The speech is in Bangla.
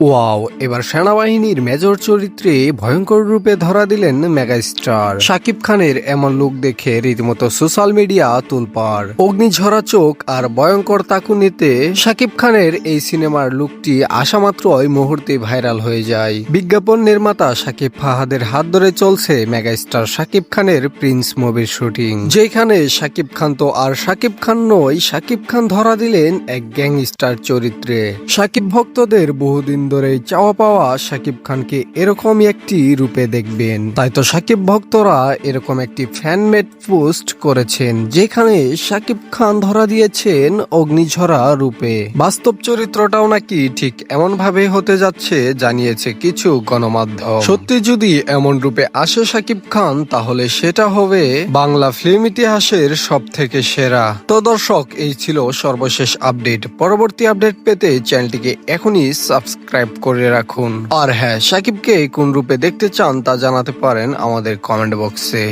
ওয়াও, এবার সেনাবাহিনীর মেজর চরিত্রে ভয়ঙ্কর রূপে ধরা দিলেন মেগাস্টার। শাকিব খানের এমন লুক দেখে রীতিমতো সোশ্যাল মিডিয়া তুলপার অগ্নিঝরা চোখ আর ভয়ঙ্কর তাকুনিতে শাকিব খানের এই সিনেমার লুকটি আসা মাত্রই মুহূর্তে ভাইরাল হয়ে যায়। বিজ্ঞাপন নির্মাতা শাকিব ফাহাদের হাত ধরে চলছে মেগাস্টার শাকিব খানের প্রিন্স মুভির শুটিং যেখানে শাকিব খান তো আর শাকিব খান নয় শাকিব খান ধরা দিলেন এক গ্যাংস্টার চরিত্রে। শাকিব ভক্তদের বহুদিন ধরে চাওয়া পাওয়া শাকিব খানকে এরকমই একটি রূপে দেখবেন। তাই তো শাকিব ভক্তরা এরকম একটি ফ্যানমেড পোস্ট করেছেন, যেখানে শাকিব খান ধরা দিয়েছেন অগ্নিঝরা রূপে। বাস্তব চরিত্রটাও নাকি ঠিক এমন ভাবে হতে যাচ্ছে, জানিয়েছে কিছু গণমাধ্যম। সত্যি যদি এমন রূপে আসে শাকিব খান, তাহলে সেটা হবে বাংলা ফিল্ম ইতিহাসের সব থেকে সেরা। তো দর্শক, এই ছিল সর্বশেষ আপডেট। পরবর্তী আপডেট পেতে চ্যানেলটিকে এখনই সাবস্ক্রাইব করে রাখুন। আর হ্যাঁ সাকিবকে কোন রূপে দেখতে চান তা জানাতে পারেন আমাদের কমেন্ট বক্সে